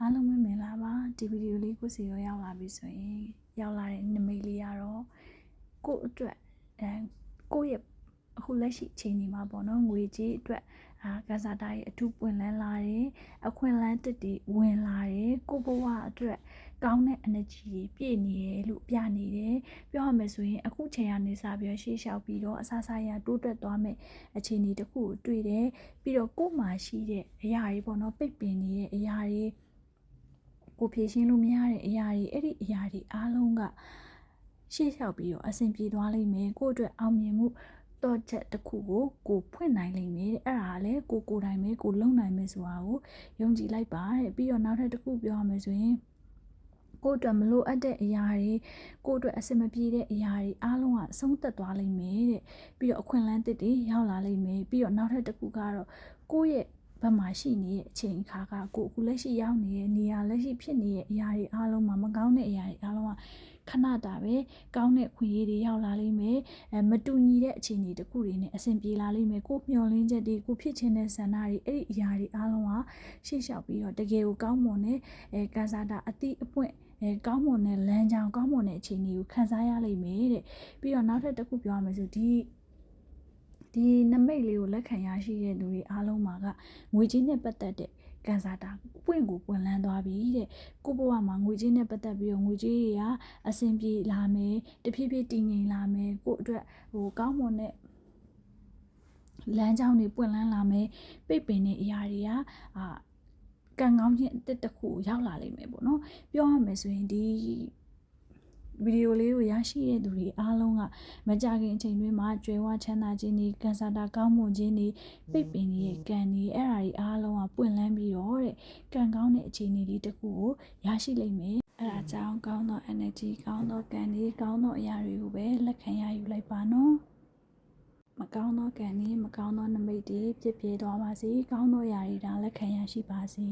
အားလုံးပဲမင်္ဂလာပါဒီဗီဒီယိုလေးကိုစီရောရောက်လာပြီဆိုရင်ရောက်လာတဲ့နမိတ်လေးကတော့ကိုယ့်အတွက်အဲကိုယ့်ရဲ့အခုလက်ရှိအချိန်ဒီမှာပေါ့နော်ငွေကြေးအတွက်အာကစားတာရဲ့အထူးပွင့်လန်းလာတယ်အခွင့်အလမ်းတစ်တွေဝင်လာတယ်ကိုယ့်ဘဝအတွက်ကောင်းတဲ့ energy တွေပြည့်နေတယ်လို့ပြနေတယ်ပြောရမယ်ဆိုရင်အခုချိန်ကနေစပြီးတော့ရှေ့လျှောက်ပြီးတော့အဆအဆရတိုးတက်သွားမယ်အခြေအနေတစ်ခုကိုတွေ့တယ်ပြီးတော့ကိုယ်မှာရှိတဲ့အရာတွေပေါ့နော်ပိတ်ပင်နေတဲ့အရာတွေ ကိုဖြည့်ရှင်းလို့မရတဲ့အရာတွေအဲ့ဒီအရာတွေအားလုံးကရှေ့လျှောက်ပြီးတော့အဆင်ပြေသွားလိမ့်မယ်ကိုယ့်အတွက်အောင်မြင်မှုတော့ချက်တစ်ခုကိုကိုဖွင့်နိုင်လိမ့်မယ်တဲ့အဲ့ဒါလည်းကိုကိုယ်တိုင်ပဲကိုလုံနိုင်မယ်ဆိုတာကိုယုံကြည်လိုက်ပါတဲ့ပြီးတော့နောက်ထပ်တစ်ခုပြောရမယ်ဆိုရင်ကိုယ့်အတွက်မလိုအပ်တဲ့အရာတွေကိုယ့်အတွက်အဆင်မပြေတဲ့အရာတွေအားလုံးကအဆုံးသက်သွားလိမ့်မယ်တဲ့ပြီးတော့အခွင့်အလမ်းတစ်တွေရောက်လာလိမ့်မယ်ပြီးတော့နောက်ထပ်တစ်ခုကတော့ကိုယ့်ရဲ့ ဘက်မှာရှိနေတဲ့အချိန်အခါကကိုအခုလက်ရှိရောက်နေတဲ့နေရာလက်ရှိဖြစ်နေတဲ့အရာတွေအားလုံးမှာမကောင်းတဲ့အရာတွေအားလုံးကခဏတာပဲကောင်းတဲ့ခွင့်ရတွေရောက်လာလိမ့်မယ်အဲမတူညီတဲ့အခြေအနေတစ်ခုတွေနဲ့အဆင်ပြေလာလိမ့်မယ်ကိုမျှော်လင့်ချက်တွေကိုဖြစ်ချင်တဲ့ဆန္ဒတွေအဲ့ဒီအရာတွေအားလုံးကရှေ့လျှောက်ပြီးတော့တကယ်ကိုကောင်းမွန်တဲ့အဲကန်စာတာအတိအပွင့်အဲကောင်းမွန်တဲ့လမ်းကြောင်းကောင်းမွန်တဲ့အခြေအနေကိုခံစားရလိမ့်မယ်တဲ့ပြီးတော့နောက်ထပ်တစ်ခုပြောရမယ်ဆိုဒီ ဒီနမိတ်လေးကိုလက်ခံရရှိတဲ့လူတွေအားလုံးမှာကငွေကြေးနဲ့ပတ်သက်တဲ့ကန်စာတာပွင့်ကိုပွင့်လန်းသွားပြီတဲ့ကိုဘဝမှာငွေကြေးနဲ့ပတ်သက်ပြီးတော့ငွေကြေးတွေကအဆင်ပြေလာမယ်တဖြည်းဖြည်းတည်ငြိမ်လာမယ်ကို့အတွက်ဟိုကောင်းမွန်တဲ့လမ်းကြောင်းတွေပွင့်လန်းလာမယ်ပိတ်ပင်တဲ့အရာတွေကအာကံကောင်းခြင်းအတစ်တစ်ခုရောက်လာလိမ့်မယ်ပေါ့နော်ပြောရမယ်ဆိုရင်ဒီ ဗီဒီယိုလေးကိုရရှိတဲ့သူတွေအားလုံးကမကြခင်အချိန်တွင်းမှာကြွယ်ဝချမ်းသာခြင်းတွေကန်ဆာတာကောင်းမွန်ခြင်းတွေပိတ်ပင်နေတဲ့ကံတွေအဲ့ဓာတွေအားလုံးကပွင့်လန်းပြီးတော့တဲ့ကံကောင်းတဲ့အခြေအနေလေးတစ်ခုကိုရရှိလိမ့်မယ်အဲ့ဒါကြောင့်ကောင်းသော energy ကောင်းသောကံတွေကောင်းသောအရာတွေကိုပဲလက်ခံရယူလိုက်ပါနော်မကောင်းသောကံတွေမကောင်းသောနမိတ်တွေဖြစ်ပြေသွားပါစေကောင်းသောအရာတွေဒါလက်ခံရရှိပါစေ